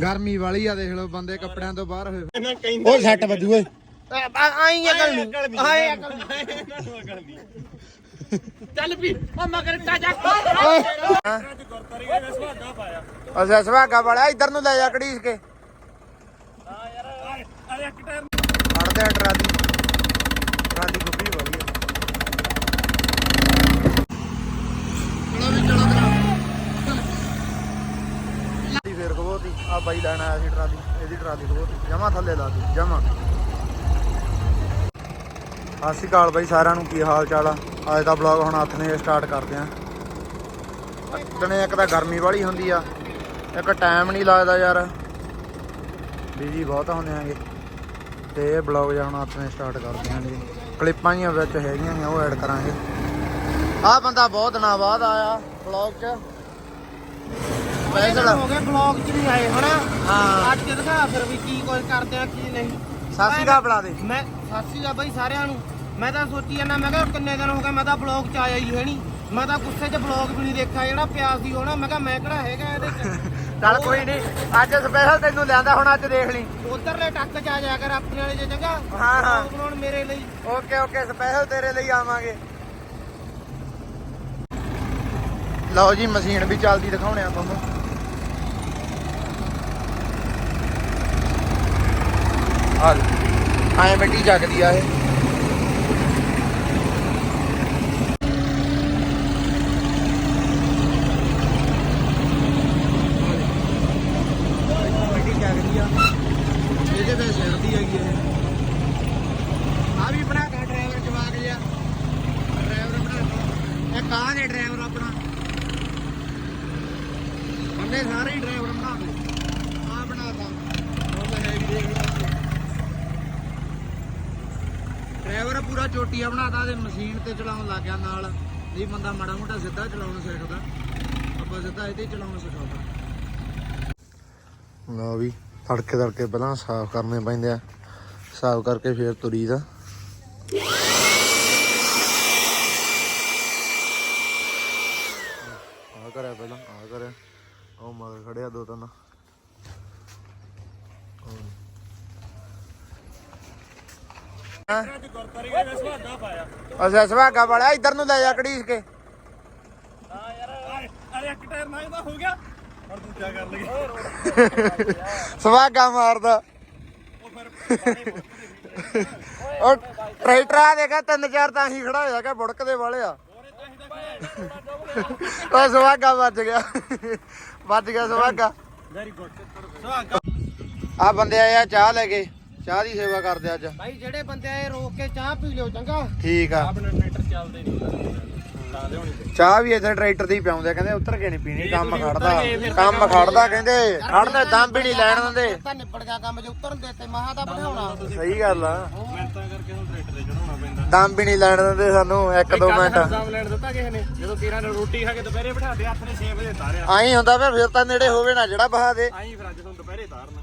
ਗਰਮੀ ਵਾਲੀ ਆ ਦੇਖ ਲਓ ਬੰਦੇ ਕੱਪੜਿਆਂ ਤੋਂ ਬਾਹਰ ਹੋਏ। ਕਹਿੰਦੇ ਓਏ ਸੱਟ ਵੱਜੂ ਓਏ। ਆਈ ਅਕਲ ਨਹੀਂ ਆਏ ਅਕਲ ਇਹਨਾਂ ਨੂੰ। ਅਕਲ ਨਹੀਂ ਚੱਲ ਵੀ ਉਹ ਮਗਰ ਪਾਇਆ ਅੱਛਾ ਸੁਹਾਗਾ ਵਾਲਿਆ ਇੱਧਰ ਨੂੰ ਲੈ ਜਾ ਕੜੀਸ ਕੇ। ਹਾਂ ਯਾਰ ਅਰੇ ਇੱਕ ਟਾਈਮ ਫੜਦੇ ਆ ਟਰਾਲੀ। ਟਰਾਲੀ ਗੁੱਬੀ ਵਾਲੀ ਆ ਚਲੋ ਵੀ ਚਲੋ ਟਰਾਲੀ ਆ ਬਾਈ ਲੈਣ ਆਇਆ ਸੀ ਟਰਾਲੀ, ਇਹਦੀ ਟਰਾਲੀ ਖਬੋਤੀ ਜਮਾ ਥੱਲੇ ਲਾ ਜਮਾ। ਸਤਿ ਸ਼੍ਰੀ ਅਕਾਲ ਬਾਈ ਸਾਰਿਆਂ ਨੂੰ, ਕੀ ਹਾਲ ਚਾਲ ਆ? ਅੱਜ ਦਾ ਬਲੌਗ ਹੁਣ ਹੱਥ ਸਟਾਰਟ ਕਰਦੇ ਆ। ਦਿਨੇ ਇੱਕ ਤਾਂ ਗਰਮੀ ਵਾਲੀ ਹੁੰਦੀ ਆ, ਇੱਕ ਟਾਈਮ ਨਹੀਂ ਲੱਗਦਾ ਯਾਰ। ਬਿਜ਼ੀ ਬਹੁਤ ਹੁੰਦੇ ਆਂਗੇ ਤੇ ਇਹ ਬਲੌਗ ਜਾਂ ਹੁਣ ਆਪਣੇ ਸਟਾਰਟ ਕਰਦੇ ਹਾਂ ਜੀ। ਕਲਿੱਪਾਂ ਜੀਆਂ ਵਿੱਚ ਹੈਗੀਆਂ ਨੇ, ਉਹ ਐਡ ਕਰਾਂਗੇ। ਆਹ ਬੰਦਾ ਬਹੁਤ ਦਿਨਾਂ ਬਾਅਦ ਆਇਆ ਬਲੌਗ 'ਚ। ਸਪੈਸ਼ਲ ਹੋ ਗਏ ਬਲੌਗ ਚ ਨਹੀਂ ਆਏ ਹਨਾ? ਹਾਂ। ਅੱਜ ਦਿਖਾ ਫਿਰ ਵੀ ਕੀ ਕੁਝ ਕਰਦੇ ਆ ਕੀ ਨਹੀਂ। ਸਾਸੀ ਦਾ ਬੁਲਾ ਦੇ। ਮੈਂ ਸਾਸੀ ਦਾ ਬਈ ਸਾਰਿਆਂ ਨੂੰ। ਮੈਂ ਤਾਂ ਸੋਚੀ ਜਾਂਦਾ ਮੈਂ ਕਿਹਾ ਕਿੰਨੇ ਦਿਨ ਹੋ ਗਏ ਮੈਂ ਤਾਂ ਬਲੌਗ ਚ ਆਇਆ ਹੀ ਹੈ ਨਹੀਂ। ਮੈਂ ਤਾਂ ਗੁੱਸੇ 'ਚ ਬਲੌਗ ਵੀ ਨਹੀਂ ਦੇਖਿਆ ਜਿਹੜਾ ਪਿਆ ਸੀ ਉਹ ਨਾ ਮੈਂ ਕਿਹਾ ਮੈਂ ਕਿਹੜਾ ਹੈਗਾ ਇਹਦੇ 'ਚ? ਚੱਲ ਕੋਈ ਨਹੀਂ ਅੱਜ ਸਪੈਸ਼ਲ ਤੈਨੂੰ ਲਿਆਂਦਾ ਹੁਣ ਅੱਜ ਦੇਖ ਲਈ। ਉਧਰਲੇ ਟੱਕ 'ਚ ਆ ਜਾ ਕਰ ਆਪਣੇ ਵਾਲੇ 'ਚ ਚੰਗਾ। ਹਾਂ, ਹਾਂ। vlog ਬਣਾਉਣ ਮੇਰੇ ਲਈ। ਓਕੇ ਓਕੇ ਸਪੈਸ਼ਲ ਤੇਰੇ ਲਈ ਆਵਾਂਗੇ। ਲਓ ਜੀ ਮਸ਼ੀਨ ਵੀ ਚੱਲਦੀ ਦਿਖਾਉਣੇ ਆ ਤੁਹਾਨੂੰ। ਆ ਆਏ ਮਿੱਟੀ ਜਗਦੀ ਆ ਇਹ ਮਿੱਟੀ ਜਗਦੀ ਆ ਇਹਦੇ ਤੇ ਸਿਰਦੀ ਹੈਗੀ ਇਹ ਆ ਵੀ ਬਣਾ ਕੇ ਡਰਾਈਵਰ ਜਵਾਕ ਜਿਆ ਡਰਾਈਵਰ ਬਣਾ ਇਹ ਕਾਂ ਦੇ ਡਰਾਈਵਰ ਆਪਣਾ ਬੰਦੇ ਸਾਰੇ ਹੀ ਡਰਾਈਵਰ ਬਣਾ ਦੇ ਆ ਬਣਾਤਾ ਉਹ ਹੈ ਵੀ ਦੇਖ ਲਓ ਡਰਾਈਵਰ ਪੂਰਾ ਚੋਟੀਆ ਬਣਾਤਾ ਤੇ ਮਸ਼ੀਨ ਤੇ ਚਲਾਉਣ ਲੱਗ ਗਿਆ ਨਾਲ। ਨਹੀਂ ਬੰਦਾ ਮਾੜਾ ਮੋਟਾ ਸਿੱਧਾ ਚਲਾਉਣ ਸਿੱਖਦਾ। ਆਪਾਂ ਸਿੱਧਾ ਇਹਦੇ ਹੀ ਸਿਖਾਉਂਦਾ। ਲਓ ਵੀ, ਤੜਕੇ ਤੜਕੇ ਪਹਿਲਾਂ ਸਾਫ਼ ਕਰਨੇ ਪੈਂਦੇ ਆ। ਸਾਫ਼ ਕਰਕੇ ਫਿਰ ਤੁਰੀ ਦਾ। ਆ ਕਰਿਆ ਪਹਿਲਾਂ ਆ ਕਰਿਆ। ਉਹ ਮਗਰ ਖੜਿਆ ਦੋ ਤਿੰਨ। ਅੱਛਾ ਸੁਹਾਗਾ ਵਾਲਿਆ ਇੱਧਰ ਨੂੰ ਲੈ ਜਾ ਕੜੀਸ ਕੇ। ਹਾਂ ਯਾਰ ਅਰੇ ਇੱਕ ਟਾਇਰ ਨਾ ਇਹਦਾ ਹੋ ਗਿਆ ਹੁਣ ਦੂਜਾ ਕਰ ਲਈਏ ਸੁਹਾਗਾ ਮਾਰਦਾ। ਉਹ ਟਰੈਕਟਰ ਆ ਦੇਖਾ ਤਿੰਨ ਚਾਰ ਤਾਂ ਹੀ ਖੜਾ ਹੋਇਆ ਕਿ ਬੁੜਕਦੇ ਵਾਲੇ ਆ। ਉਹ ਸੁਹਾਗਾ ਵੱਜ ਗਿਆ। ਵੱਜ ਗਿਆ ਸੁਹਾਗਾ। ਵੈਰੀ ਗੁੱਡ ਸੁਹਾਗਾ ਆ ਬੰਦੇ ਆਏ ਆ ਚਾਹ ਲੈ ਕੇ। ਚਾਹ ਦੀ ਸੇਵਾ ਕਰਦੇ ਅੱਜ। ਭਾਈ ਜਿਹੜੇ ਬੰਦੇ ਆਏ ਰੋਕ ਕੇ ਚਾਹ ਪੀ ਲਿਓ ਚੰਗਾ? ਠੀਕ ਆ। ਆਪਣੇ ਟਰੈਕਟਰ ਚੱਲਦੇ ਨਹੀਂ ਤਾਂ ਲਿਆਉਣੀ ਤੇ ਚਾਹ ਵੀ ਇੱਥੇ ਟਰੈਕਟਰ ਦੀ ਪਿਆਉਂਦੇ ਕਹਿੰਦੇ ਉੱਤਰ ਕੇ ਨਹੀਂ ਪੀਣੀ ਕੰਮ ਖੜਦਾ। ਕੰਮ ਖੜਦਾ ਕਹਿੰਦੇ ਖੜਦੇ ਦਮ ਵੀ ਨਹੀਂ ਲੈਣ ਦਿੰਦੇ। ਤਾਂ ਨਿਬੜ ਗਿਆ ਕੰਮ ਜੇ ਉਤਰਨ ਦੇ ਤੇ ਮਹਾ ਤਾਂ ਬਿਠਾਉਣਾ। ਸਹੀ ਗੱਲ ਆ। ਮਿਹਨਤਾਂ ਕਰਕੇ ਹੁਣ ਟਰੈਕਟਰ ਤੇ ਚੜਾਉਣਾ ਪੈਂਦਾ। ਦਮ ਵੀ ਨਹੀਂ ਲੈਣ ਦਿੰਦੇ ਸਾਨੂੰ ਇੱਕ ਦੋ ਮਿੰਟ। ਐਗਜ਼ਾਮ ਲੈਣ ਦਿੱਤਾ ਕਿਸੇ ਨੇ। ਜਦੋਂ 13 ਨੇ ਰੋਟੀ ਖਾ ਕੇ ਦੁਪਹਿਰੇ ਬਿਠਾ ਦੇ ਹੱਥ ਨੇ 6 ਵਜੇ ਤਾਰਿਆ। ਆਈ ਹੁੰਦਾ ਪਿਆ ਫਿਰ ਤਾਂ ਨੇੜੇ ਹੋਵੇ ਨਾ ਜਿਹੜਾ ਬਹਾ ਦੇ। ਆਈ ਫਿਰ ਅੱਜ ਤੁਹਾਨੂੰ ਦੁਪਹਿਰੇ ਤਾਰਨਾ।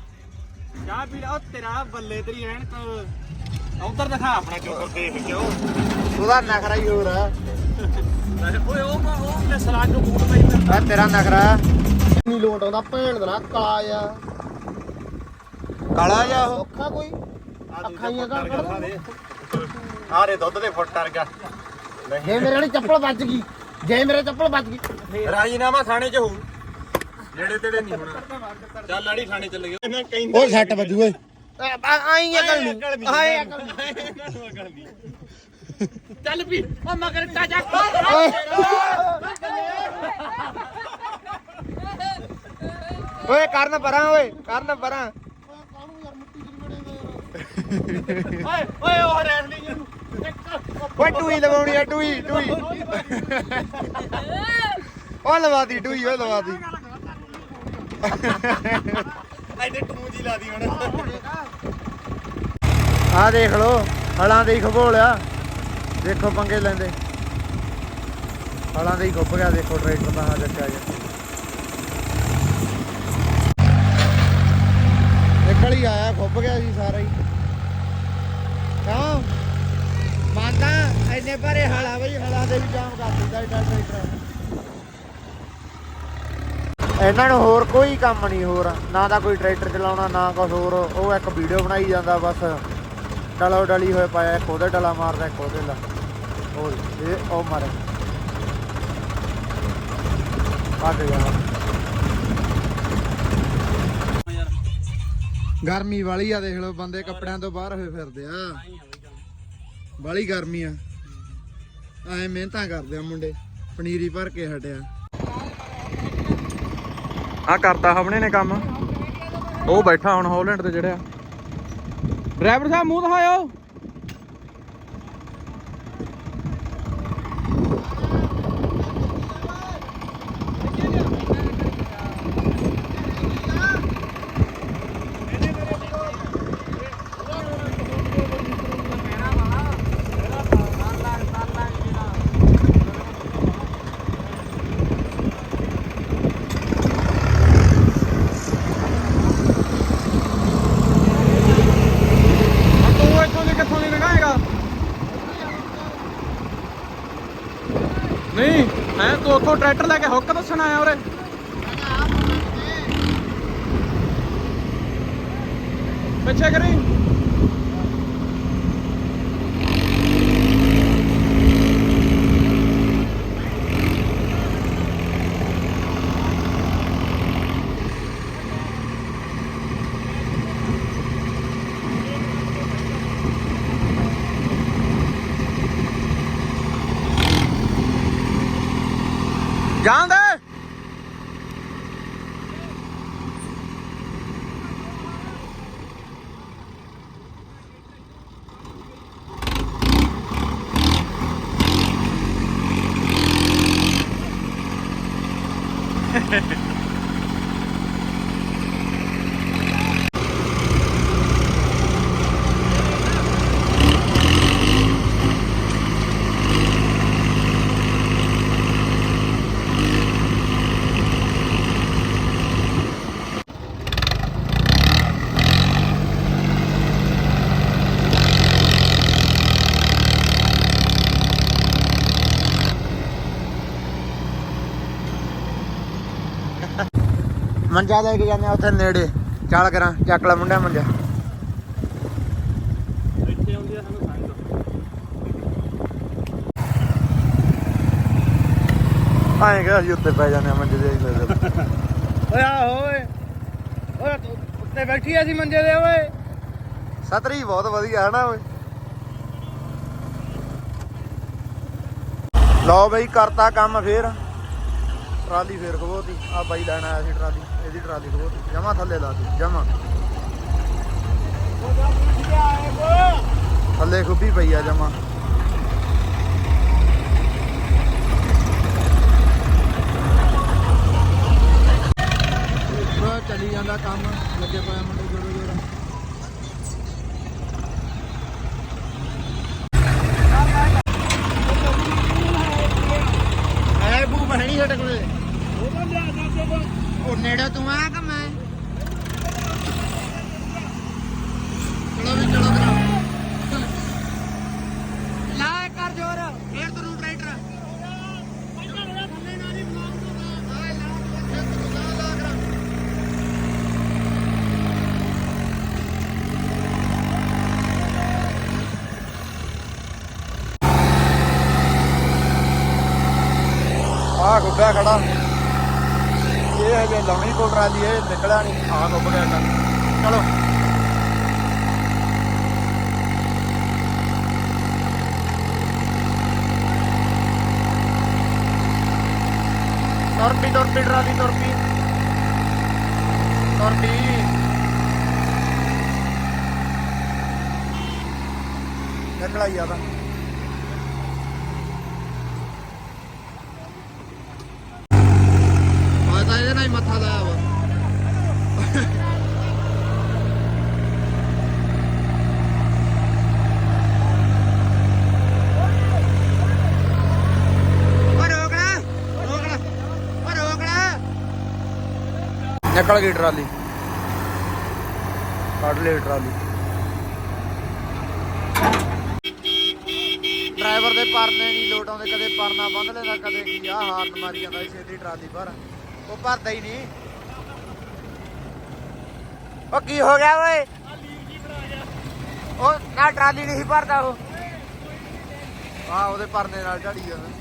ਚਾਹ ਪੀ ਲਾ ਉਹ ਤੇਰਾ ਬੱਲੇ ਤੇਰੀ ਐਨ ਉਧਰ ਦਿਖਾ ਆਪਣਾ ਚੋਕਰ ਦੇਖ ਕੇ ਉਹ। ਉਹਦਾ ਨਖਰਾ ਹੀ ਹੋਰ ਆ। ਓਏ ਉਹ ਮਾ- ਉਹ ਮੈਂ ਸਲਾਦ ਨੂੰ ਬੂਟ ਪਈ ਫਿਰਦਾ। ਆ ਤੇਰਾ ਨਖਰਾ। ਨਹੀਂ ਲੋਟ ਆਉਂਦਾ ਭੈਣ ਦਾ ਨਾ ਕਾਲਾ ਆ। ਕਾਲਾ ਜਾ ਉਹ। ਔਖਾ ਕੋਈ? ਅੱਖਾਂ ਹੀ ਆਰੇ ਦੁੱਧ ਦੇ ਫੁੱਟ ਟਰ ਗਿਆ ਜੇ ਮੇਰੇ ਵਾਲੀ ਚੱਪਲ ਵੱਜ ਗਈ ਜੇ ਮੇਰੇ ਚੱਪਲ ਵੱਜ ਗਈ। ਰਾਜੀਨਾਮਾ ਥਾਣੇ 'ਚ ਹੋਊ। ਨੇੜੇ ਤੇੜੇ ਨਹੀਂ ਹੋਣਾ। ਚੱਲ ਆੜੀ ਥਾਣੇ ਚੱਲ ਗਏ। ਇਹਨਾਂ ਕਹਿੰਦੇ ਓਏ ਸੱਟ ਵੱਜੂ ਓਏ। ਆਈ ਅਕਲ ਨਹੀਂ ਆਏ ਅਕਲ ਚੱਲ ਵੀ ਉਹ ਮਗਰ ਓਏ ਕਰਨ ਪਰਾਂ ਓਏ ਕਰਨ ਪਰਾਂ। ਓਏ ਓਏ ਉਹ ਰੈਸਲਿੰਗ ਨੂੰ ਓਏ ਟੂਈ ਲਵਾਉਣੀ ਆ ਟੂਈ ਟੂਈ। ਓ ਲਵਾਦੀ ਟੂਈ ਓ ਲਵਾਦੀ ਐਡੇ ਟੂ ਜੀ ਲਾਦੀ ਹੁਣ। ਆ ਦੇਖ ਲੋ ਹਲਾਂ ਦੇ ਹੀ ਖਬੋਲਿਆ ਦੇਖੋ ਪੰਗੇ ਲੈਂਦੇ। ਹਲਾਂ ਦੇ ਹੀ ਖੁੱਬ ਗਿਆ, ਦੇਖੋ ਟਰੈਕਟਰ ਦਾ ਹਾਂ ਜੱਟਾ ਜੀ ਨਿਕਲ ਹੀ ਆਇਆ, ਖੁੱਬ ਗਿਆ ਜੀ ਸਾਰਾ ਹੀ। ਕਿਉਂ? ਮੰਨਦਾ ਐਨੇ ਭਰੇ ਹਲਾ ਬਈ, ਹਲਾ ਦੇ ਵੀ ਜਾਮ ਕਰ ਦਿੰਦਾ ਏਡਾ ਟਰੈਕਟਰ। ਇਹਨਾਂ ਨੂੰ ਹੋਰ ਕੋਈ ਕੰਮ ਨਹੀਂ ਹੋਰ। ਨਾ ਤਾਂ ਕੋਈ ਟਰੈਕਟਰ ਚਲਾਉਣਾ, ਨਾ ਕੁਝ ਹੋਰ। ਉਹ ਇੱਕ ਵੀਡੀਓ ਬਣਾਈ ਜਾਂਦਾ ਬਸ। ਡਲੋ ਡਲੀ ਹੋਏ ਪਾਇਆ, ਇੱਕ ਉਹਦੇ ਡਲਾ ਮਾਰਦਾ, ਇੱਕ ਉਹਦੇ ਲਾ। ਉਹ ਇਹ ਉਹ ਮਾਰੇ। ਪੱਕ ਗਿਆ। ਗਰਮੀ ਵਾਲੀ ਆ, ਦੇਖ ਲਓ, ਬੰਦੇ ਕੱਪੜਿਆਂ ਤੋਂ ਬਾਹਰ ਹੋਏ ਫਿਰਦੇ ਆ। ਵਾਲੀ ਗਰਮੀ ਆ। ਐ ਮਿਹਨਤਾਂ ਕਰਦੇ ਆ ਮੁੰਡੇ। ਪਨੀਰੀ ਭਰ ਕੇ ਹਟਿਆ। ਆ ਕਰਤਾ ਹਵਣੇ ਨੇ ਕੰਮ। ਉਹ ਬੈਠਾ ਹੁਣ ਹਾਲੈਂਡ ਤੇ ਜਿਹੜਾ ਡਰਾਈਵਰ ਸਾਹਿਬ ਮੂੰਹ ਦਿਖਾਇਓ ਤੂੰ ਇੱਥੋਂ ਦੀ ਕਿੱਥੋਂ ਦੀ ਲੰਘਾਏਗਾ ਨਹੀਂ ਹੈ ਟਰੈਕਟਰ ਲੈ ਕੇ ਹੁੱਕ ਦੱਸਣ ਆਇਆ ਉਰੇ। ਪਿੱਛੇ ਕਰੀ ਜਾਣ ਦੇ ਮੰਜਾ ਲੈ ਕੇ ਜਾਂਦੇ ਆ ਉੱਥੇ ਨੇੜੇ ਚੱਲ ਕਰਾਂ ਚੱਕ ਲੈ ਮੁੰਡਿਆ ਮੰਜਾ। ਇੱਥੇ ਆਉਂਦੀ ਆ ਸਾਨੂੰ ਸੰਗ ਆਏ ਕਿ ਅਸੀਂ ਉੱਤੇ ਪੈ ਜਾਂਦੇ ਆ ਮੰਜੇ ਦੇ ਓਏ ਆ ਓਏ ਓਏ ਉੱਤੇ ਬੈਠੀ ਆ ਸੀ ਮੰਜੇ ਦੇ ਓਏ। ਸਤਰੀ ਬਹੁਤ ਵਧੀਆ ਹੈ ਨਾ ਓਏ? ਲਓ ਬਈ ਕਰਤਾ ਕੰਮ ਫੇਰ। ਟਰਾਲੀ ਫੇਰ ਖਵੋਤੀ ਆ ਬਾਈ ਲੈਣ ਆਇਆ ਸੀ ਟਰਾਲੀ। ਇਹਦੀ ਟਰਾਲੀ ਖਵੋਤੀ ਜਮਾ ਥੱਲੇ ਲਾ ਦੀ ਜਮਾ। ਥੱਲੇ ਖੁੱਬੀ ਪਈ ਆ ਜਮਾ। ਚਲੀ ਜਾਂਦਾ ਕੰਮ, ਲੱਗੇ ਪਿਆ ਮੁੰਡੇ ਜੋੜੇ ਜੋੜਾ ਐ ਬੂ ਬਣਣੀ ਸਾਡੇ ਕੋਲੇ ਉਹ ਨੇੜੇ ਤੂੰ ਆ ਕਿ ਮੈਂ ਚਲੋ ਵੀ ਚਲੋ ਕਰਾ ਲਾ ਕਰ ਜੋਰ ਫੇਰ ਤੈਨੂੰ ਟਰੈਕਟਰ ਆ ਗੁੱਡਾ ਖੜਾ। ਇਹ ਹਜੇ ਲਾਉਣੀ ਕੋਲ ਟਰਾਲੀ ਇਹ ਨਿਕਲਿਆ ਨਹੀਂ ਆ ਗੁੱਬ ਗਿਆ ਕਰ ਚਲੋ। ਟੋਰਪੀ ਟੋਰਪੀ ਟਰਾਲੀ ਟੋਰਪੀ ਟੋਰਪੀ ਨਿਕਲ ਆਈ ਆ ਤਾਂ ਮੈਂ ਤਾਂ ਇਹਦੇ ਨਾਲ ਹੀ ਮੱਥਾ ਲਾਇਆ ਵਾ ਨਿਕਲ ਗਈ ਟਰਾਲੀ ਕੱਢ ਲਈ ਟਰਾਲੀ ਡਰਾਈਵਰ ਦੇ ਪਰਨੇ ਨਹੀਂ ਲੋਟ ਆਉਂਦੇ, ਕਦੇ ਪਰਨਾ ਬੰਦ ਲੈਂਦਾ, ਕਦੇ ਕੀ ਆ, ਹਾਰਨ ਮਾਰੀ ਜਾਂਦਾ ਇਸੇ ਦੀ ਟਰਾਲੀ ਪਰ। ਉਹ ਭਰਦਾ ਹੀ ਨਹੀਂ। ਉਹ ਕੀ ਹੋ ਗਿਆ ਓਏ? ਉਹ ਨਾ ਟਰਾਲੀ ਨਹੀਂ ਸੀ ਭਰਦਾ ਉਹ। ਆ ਉਹਦੇ ਪਰਨੇ ਨਾਲ ਝੜੀ ਜਾਂਦਾ।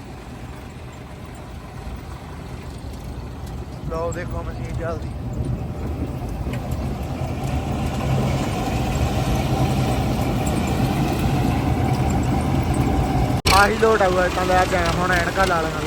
ਲਓ ਦੇਖੋ ਮਸ਼ੀਨ ਚੱਲਦੀ। ਆਹੀ ਲੋਟ ਆਊਗਾ ਤਾਂ ਲੈ ਕੇ ਆਇਆ, ਹੁਣ ਐਨਕਾ ਲਾ ਲੈਣਾ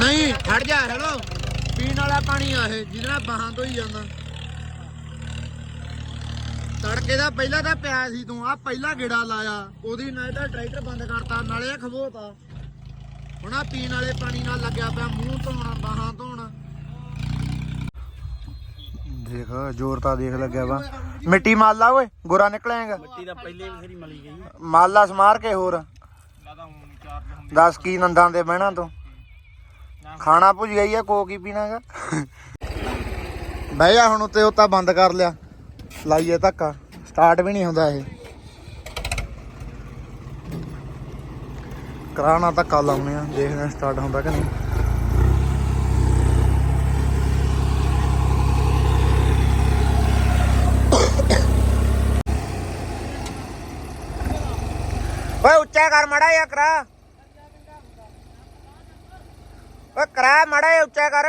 ਨਹੀਂ ਹਟ ਜਾ ਹੈਲੋ ਪੀਣ ਵਾਲਾ ਪਾਣੀ ਆ ਇਹ ਜਿਹਦੇ ਨਾਲ ਬਾਹਾਂ ਤੋਂ ਹੀ ਜਾਂਦਾ। ਤੜਕੇ ਦਾ ਪਹਿਲਾਂ ਤਾਂ ਪਿਆ ਸੀ ਤੂੰ ਆ ਪਹਿਲਾ ਗੇੜਾ ਲਾਇਆ। ਉਹਦੀ ਨਾਲ ਤਾਂ ਟਰੈਕਟਰ ਬੰਦ ਕਰਤਾ ਨਾਲੇ ਖਵੋਤਾ ਹੁਣ ਆ ਪੀਣ ਵਾਲੇ ਪਾਣੀ ਨਾਲ ਲੱਗਿਆ ਪਿਆ ਮੂੰਹ ਧੋਣਾ ਬਾਹਾਂ ਧੋਣਾ। ਦੇਖ ਜ਼ੋਰ ਤਾਂ ਦੇਖ ਲੱਗਿਆ ਵਾ। ਮਿੱਟੀ ਮਾਲ ਲਾ ਓਏ ਗੋਰਾ ਨਿਕਲੇਗਾ ਮਿੱਟੀ ਦਾ ਪਹਿਲੇ ਬਥੇਰੀ ਮਲੀ ਗਈ। ਮਾਲਾ ਸਮਾਰ ਕੇ ਹੋਰ। ਲਾਦਾ ਹੁਣ ਚਾਰਜ ਹੁੰਦੀ ਦੱਸ ਕੀ ਨੰਦਾਂ ਦੇ ਬਹਿਣਾ ਤੂੰ। ਖਾਣਾ ਭੁੱਜ ਗਈ ਆ ਕੋਕ ਹੀ ਪੀਣਾਗਾ ਬਹਿ ਜਾ ਹੁਣ ਉੱਤੇ ਉੱਤਾ ਬੰਦ ਕਰ ਲਿਆ। ਲਾਈਏ ਧੱਕਾ। ਸਟਾਰਟ ਵੀ ਨਹੀਂ ਹੁੰਦਾ ਇਹ। ਕਰਾਣਾ ਧੱਕਾ ਲਾਉਨੇ ਆ ਦੇਖਦੇ ਸਟਾਰਟ ਹੁੰਦਾ ਕਿ ਨਹੀਂ। ਓਏ, ਉੱਚਾ ਕਰ ਮੜਾ ਜਾ ਕਰਾ। ਓਏ, ਕਰਾ ਮੜਾ ਜਿਹਾ ਉੱਚਾ ਕਰ।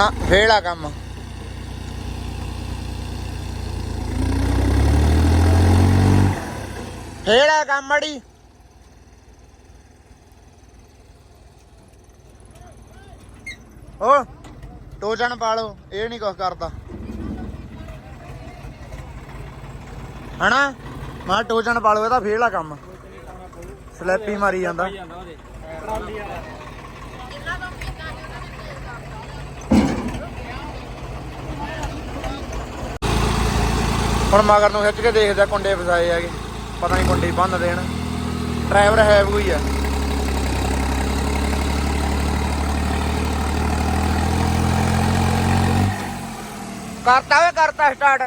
ਨਾ ਫੇੜਾ ਕੰਮ। ਫੇੜਾ ਕੰਮ ਮੜੀ ਓ ਟੋਜਨ ਪਾ ਇਹ ਨਹੀਂ ਕੁਝ ਕਰਦਾ। ਹਣਾ ਮੈਂ ਟੋਜਨ ਪਾਲੋ ਇਹਦਾ ਫੇਲ ਆ ਕੰਮ। ਸਲੈਪੀ ਮਾਰੀ ਜਾਂਦਾ ਜਾਂਦਾ ਉਹਦੇ ਟਰਾਲੀ ਵਾਲਾ ਹੁਣ ਮਗਰ ਨੂੰ ਖਿੱਚ ਕੇ ਦੇਖਦਾ ਕੁੰਡੇ ਫਸਾਏ ਹੈਗੇ। ਪਤਾ ਨਹੀਂ ਕੁੰਡੇ ਬੰਨ ਦੇਣ। ਡਰਾਈਵਰ ਹੈ ਕੋਈ ਆ। ਕਰਤਾ ਓਏ ਕਰਤਾ ਸਟਾਰਟ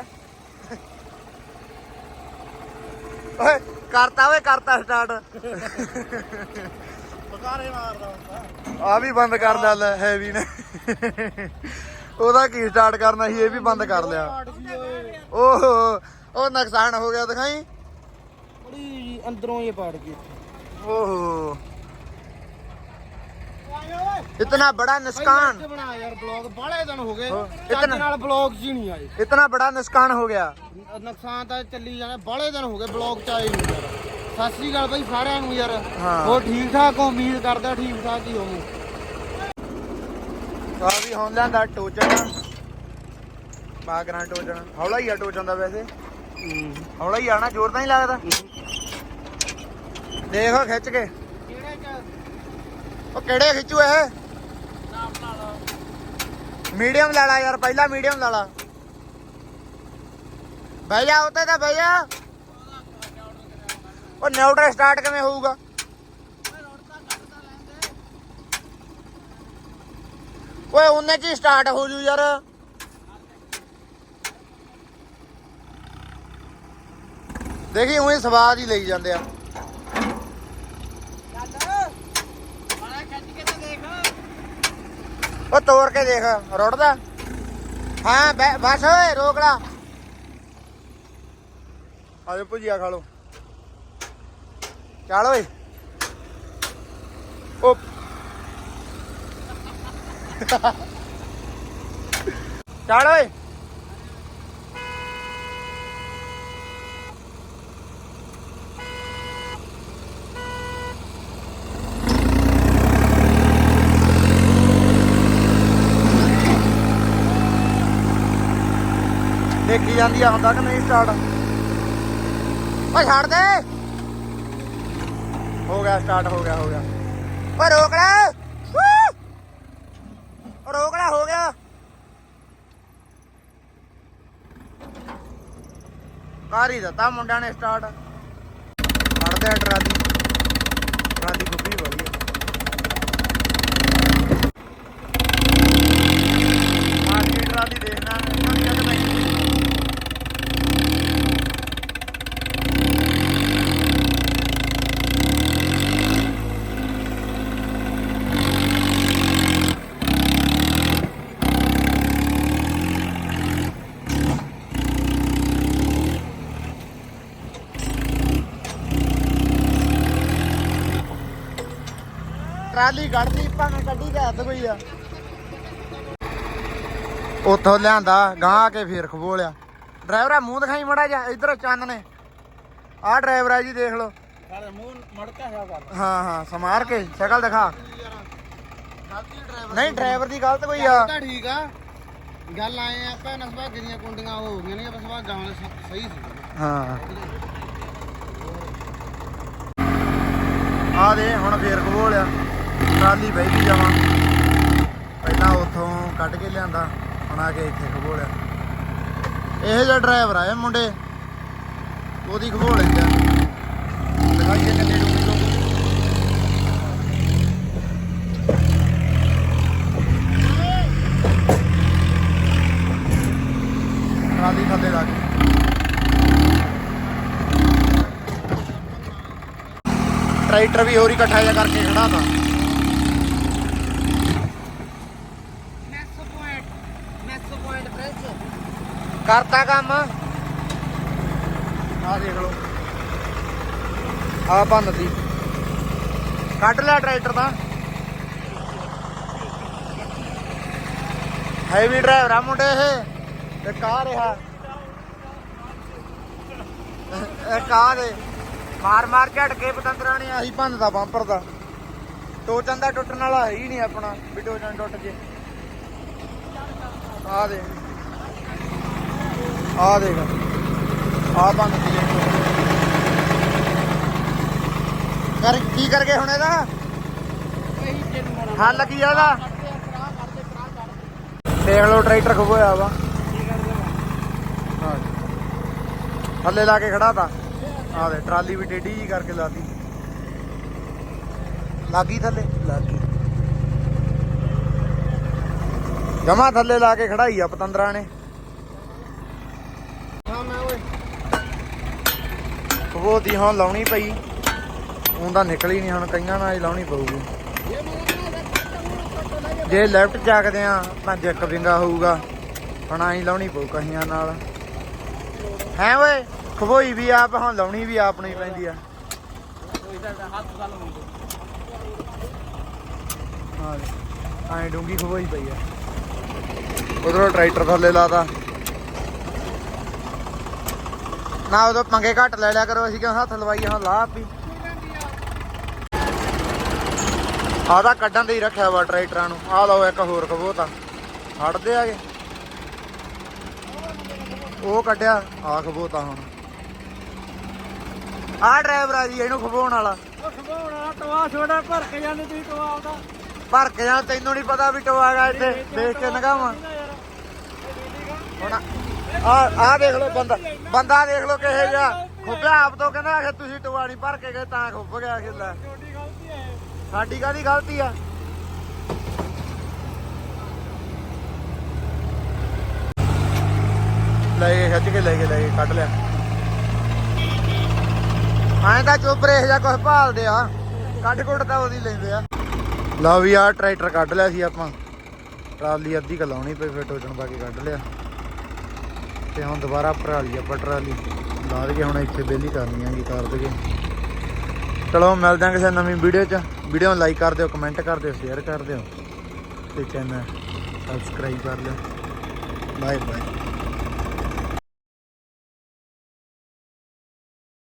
ਓਏ ਕਰਤਾ ਓਏ ਕਰਤਾ ਸਟਾਰਟ ਬਕਾਰੇ ਮਾਰਦਾ ਹੁੰਦਾ। ਆ ਵੀ ਬੰਦ ਕਰ ਲੈ ਹੈਵੀ ਨੇ। ਉਹਦਾ ਕੀ ਸਟਾਰਟ ਕਰਨਾ ਸੀ ਇਹ ਵੀ ਬੰਦ ਕਰ ਲਿਆ। ਓਹੋ ਉਹ ਨੁਕਸਾਨ ਹੋ ਗਿਆ ਦਿਖਾਈ? ਬੜੀ ਅੰਦਰੋਂ ਇਹ ਪਾੜ ਗਈ ਓਹੋ। ਇਤਨਾ ਬੜਾ ਨੁਕਸਾਨ। ਦਿਨ ਹੋ ਗਏ। ਚੱਜ ਨਾਲ ਨੁਕਸਾਨ ਹੋ ਗਿਆ। ਨੁਕਸਾਨ ਤਾਂ ਚੱਲੀ ਜਾਣਾ ਬਾਲੇ ਦਿਨ ਹੋ ਗਏ ਬਲੌਗ ਚ ਆਏ ਨਹੀਂ ਯਾਰ। ਸਤਿ ਸ੍ਰੀ ਅਕਾਲ ਬਾਈ ਸਾਰਿਆਂ ਨੂੰ ਯਾਰ। ਉਹ ਠੀਕ ਠਾਕ ਉਮੀਦ ਕਰਦਾ ਠੀਕ ਠਾਕ ਹੀ ਹੋਵੋ। ਆ ਵੀ ਹੁਣ ਲਿਆਂਦਾ ਬਾਗਰਾਂ ਟੋਚਨ ਹੌਲਾ ਹੀ ਆ ਟੋਚਨ ਦਾ ਵੈਸੇ। ਹੌਲਾ ਹੀ ਆਣਾ ਜ਼ੋਰ ਤਾਂ ਨਹੀਂ ਲੱਗਦਾ? ਦੇਖੋ, ਖਿੱਚ ਕੇ। ਕਿਹੜੇ ਚ ਉਹ ਕਿਹੜੇ ਖਿੱਚੂ ਇਹ? ਮੀਡੀਅਮ ਲੈ ਲਾ ਯਾਰ, ਪਹਿਲਾ ਮੀਡੀਅਮ ਲੈ ਲਾ। ਬਹਿ ਜਾ ਉੱਤੇ ਤਾਂ ਬਹਿ ਉਹ ਨਿਊਟਰ ਸਟਾਰਟ ਕਿਵੇਂ ਹੋਊਗਾ? ਓਏ, ਉਹਨੇ ਚ ਸਟਾਰਟ ਹੋ ਜੂ ਯਾਰ? ਦੇਖੀ, ਉਹੀ ਸਵਾਦ ਹੀ ਲਈ ਜਾਂਦੇ ਆ। ਉਹ ਤੋੜ ਕੇ ਦੇਖ, ਰੁੜਦਾ। ਹਾਂ ਬਸ ਓਏ, ਰੋਕ ਲਾ। ਆਜੋ ਭੁਜੀਆ ਖਾ ਲੋ ਚੱਲ ਓਏ। ਉਹ ਚੱਲ ਓਏ। ਦੇਖੀ ਜਾਂਦੀ ਆ ਹੁੰਦਾ ਕਿ ਨਹੀਂ ਸਟਾਰਟ ਓਏ, ਛੱਡ ਦੇ। ਹੋ ਗਿਆ ਸਟਾਰਟ ਹੋ ਗਿਆ ਹੋ ਗਿਆ। ਓਏ, ਰੋਕ ਲੈ ਵੂ! ਓ ਰੋਕ ਲੈ ਹੋ ਗਿਆ ਕਰ ਹੀ ਦਿੱਤਾ ਮੁੰਡਿਆਂ ਨੇ ਸਟਾਰਟ। ਫੜਦੇ ਆ ਟਰਾਲੀ ਟਰਾਲੀ ਗੁੱਬੀ ਬੜੀ ਆ ਮਾਰਕੀਟ ਟਰਾਲੀ ਦੇਖਣਾ ਕਿਹੜੀ ਜਗ੍ਹਾ ਨਹੀਂ ਟਰਾਲੀ ਕੱਢਦੀ ਭਾਵੇਂ ਕੱਢੀ ਤੇ ਹੱਥ ਕੋਈ ਆ। ਉੱਥੋਂ ਲਿਆਂਦਾ ਗਾਂ ਕੇ ਫੇਰ ਖਬੋਲਿਆ ਡਰਾਈਵਰਾ ਮੂੰਹ ਦਿਖਾਈ ਮੜਾ ਜਾ ਇਧਰ ਚੰਨ ਨੇ। ਆਹ ਡਰਾਈਵਰ ਆ ਜੀ ਦੇਖ ਲਓ। ਸਾਰੇ ਮੂੰਹ ਮੜਕਾ ਹੈ ਕਰ। ਹਾਂ ਹਾਂ ਸਮਾਰ ਕੇ ਸ਼ਕਲ ਦਿਖਾ। ਨਹੀਂ ਡਰਾਈਵਰ ਦੀ ਗਲਤ ਕੋਈ ਆ। ਤਾਂ ਠੀਕ ਆ। ਗੱਲ ਆਏ ਆ ਆਪਾਂ ਨਸਬਾ ਗਰੀਆਂ ਕੁੰਡੀਆਂ ਹੋ ਗਈਆਂ ਨੇ ਬਸ ਵਾ ਗਾਉਣ ਸਹੀ ਸੀ। ਹਾਂ। ਆ ਦੇ ਹੁਣ ਫੇਰ ਖਬੋਲਿਆ ਟਰਾਲੀ ਬਹਿ ਗਈ ਜਾਵਾਂ। ਪਹਿਲਾਂ ਉੱਥੋਂ ਕੱਢ ਕੇ ਲਿਆਂਦਾ, ਹੁਣ ਆ ਕੇ ਇੱਥੇ ਖਬੋਲਿਆ ਇਹ ਜਿਹੜਾ ਡਰਾਈਵਰ ਆ ਇਹ ਮੁੰਡੇ। ਉਹਦੀ ਖਬੋਲ ਲੈਂਦਾ ਦਿਖਾਈਏ ਕਿੰਨੇ ਡੂੰਘੀ ਡੂੰਘੀ ਟਰਾਲੀ ਥੱਲੇ ਲੱਗ ਗਈ। ਟਰੈਕਟਰ ਵੀ ਹੋਰ ਹੀ ਇਕੱਠਾ ਜਿਹਾ ਕਰਕੇ ਖੜਾ ਤਾ। ਕਰਤਾ ਕੰਮ। ਆ ਦੇਖ ਲਓ। ਆ ਭੰਨਦੀ ਕੱਢ ਲਿਆ ਟਰੈਕਟਰ ਦਾ ਹੈਵੀ ਡਰਾਈਵਰ ਆ ਮੁੰਡੇ ਇਹ। ਤੇ ਕਾ ਰਿਹਾ ਇਹ ਕਾ ਦੇ ਮਾਰ ਮਾਰ ਝਟਕੇ ਪਤੰਦਰਾਂ ਨੇ ਆਹੀ ਭੰਨਦਾ ਬੰਪਰ ਦਾ। ਟੋਚਨ ਦਾ ਟੁੱਟਣ ਵਾਲਾ ਹੈ ਹੀ ਨਹੀਂ ਆਪਣਾ, ਵੀ ਟੋਚਨ ਟੁੱਟ ਜੇ। ਆ ਦੇ ਆ ਦੇਖ। ਆ ਬੰਦ ਕਰ, ਕੀ ਕਰ ਗਏ ਹੁਣ ਇਹਦਾ? ਹੱਲ ਕੀ ਆ ਇਹਦਾ? ਦੇਖ ਲਓ, ਟਰੈਕਟਰ ਖਬੋਇਆ ਵਾ। ਥੱਲੇ ਲਾ ਕੇ ਖੜਾ ਤਾ। ਆ ਦੇ ਟਰਾਲੀ ਵੀ ਟੇਢੀ ਜੀ ਕਰਕੇ ਲਾਤੀ। ਲਾਗੀ ਥੱਲੇ? ਲਾਗੀ। ਜਮਾ ਥੱਲੇ ਲਾ ਕੇ ਖੜਾਈ ਆ ਪਤੰਦਰਾਂ ਨੇ ਹਾਂ ਮੈਂ ਓਏ ਖਬੋਤੀ ਹੁਣ ਲਾਉਣੀ ਪਈ। ਉਹਦਾ ਨਿਕਲੀ ਨਹੀਂ, ਹੁਣ ਕਈਆਂ ਨਾਲ ਹੀ ਲਾਉਣੀ ਪਊਗੀ। ਜੇ ਲੈਫਟ ਚੱਕਦੇ ਆ ਤਾਂ ਜੱਕ ਵਿੰਗਾ ਹੋਊਗਾ। ਹੁਣ ਆਈ ਲਾਉਣੀ ਪਊ ਕਹੀਆਂ ਨਾਲ। ਹੈ ਓਏ ਖਬੋਈ ਵੀ ਆਪ, ਹੁਣ ਲਾਉਣੀ ਵੀ ਆਪ ਨੂੰ ਪੈਂਦੀ ਆ। ਹੱਥ ਡੂੰਗੀ ਖਬੋਈ ਪਈ ਆ। ਉਧਰੋਂ ਟਰੈਕਟਰ ਥੱਲੇ ਲਾਤਾ ਨਾ ਉਦੋਂ ਪੰਗੇ ਘੱਟ ਲੈ ਲਿਆ ਕਰੋ ਅਸੀਂ ਕਿਉਂ ਹੱਥ ਲਵਾਈਏ ਹੁਣ ਲਾ ਪੀ ਆਦਾ ਕੱਢਣ ਦੇ ਹੀ ਰੱਖਿਆ ਵਾ ਟਰੈਕਟਰਾਂ ਨੂੰ। ਆ ਲਓ ਇੱਕ ਹੋਰ ਖਬੋਤਾ ਹਟਦੇ ਆਗੇ ਉਹ ਕੱਢਿਆ ਆ ਖਬੋਤਾ ਹੁਣ। ਆ ਡਰਾਈਵਰ ਆ ਜੀ ਇਹਨੂੰ ਖਬੋਣ ਵਾਲਾ। ਉਹ ਖਵਾਉਣਾ ਟਵਾ ਛੋੜਾ ਭਰ ਕੇ ਜਾਂਦੇ ਤੁਸੀਂ ਟਵਾ ਆਉਂਦਾ ਭਰ ਕੇ ਜਾਂ ਤੈਨੂੰ ਨਹੀਂ ਪਤਾ ਵੀ ਟਵਾਗਾ ਇੱਥੇ ਦੇਖ ਕੇ ਨਗਾਵਾਂ ਹੁਣ ਆ ਆ ਦੇਖ ਲਓ ਬੰਦਾ ਬੰਦਾ ਦੇਖ ਲਓ ਕਿਹੇ ਜਿਹਾ ਖੁੱਬਿਆ। ਆਪ ਤੋਂ ਕਹਿੰਦਾ ਕਿ ਤੁਸੀਂ ਟਵਾ ਭਰ ਕੇ ਗਏ, ਤਾਂ ਖੁੱਬ ਗਿਆ ਕਿ ਸਾਡੀ ਕਾਦੀ ਗਲਤੀ ਆ? ਲੈ ਗਏ ਖਿੱਚ ਕੇ ਲੈ ਕੇ ਲੈ ਕੇ ਕੱਢ ਲਿਆ। ਐਂ ਤਾਂ ਚੁੱਪ ਰਹੇ ਜਾਂ ਕੁਝ ਭਾਲਦੇ ਆ। ਕੱਢ ਕੁੱਟ ਤਾਂ ਉਹਦੀ ਲੈਂਦੇ ਆ। ਲਓ ਵੀ ਆ ਟਰੈਕਟਰ ਕੱਢ ਲਿਆ ਸੀ ਆਪਾਂ। ਟਰਾਲੀ ਅੱਧੀ ਕ ਲਾਉਣੀ ਪਈ, ਫਿਰ ਟੋਚਣ ਪਾ ਕੇ ਕੱਢ ਲਿਆ। ਤੇ ਹੁਣ ਦੁਬਾਰਾ ਭਰਾਲੀ ਆਪਾਂ ਟਰਾਲੀ ਲਾ ਦਈਏ, ਹੁਣ ਇੱਥੇ ਬੇਲੀ ਕਰਨੀ ਹੈਗੀ ਕਰ ਦਈਏ। ਚਲੋ, ਮਿਲਦੇ ਹਾਂ ਕਿਸੇ ਨਵੀਂ ਵੀਡੀਓ 'ਚ। ਵੀਡੀਓ ਨੂੰ ਲਾਈਕ ਕਰ ਦਿਓ ਕਮੈਂਟ ਕਰ ਦਿਓ ਸ਼ੇਅਰ ਕਰ ਦਿਓ। ਤੇ ਚੈਨਲ ਸਬਸਕ੍ਰਾਈਬ ਕਰ ਲਿਓ। Bye bye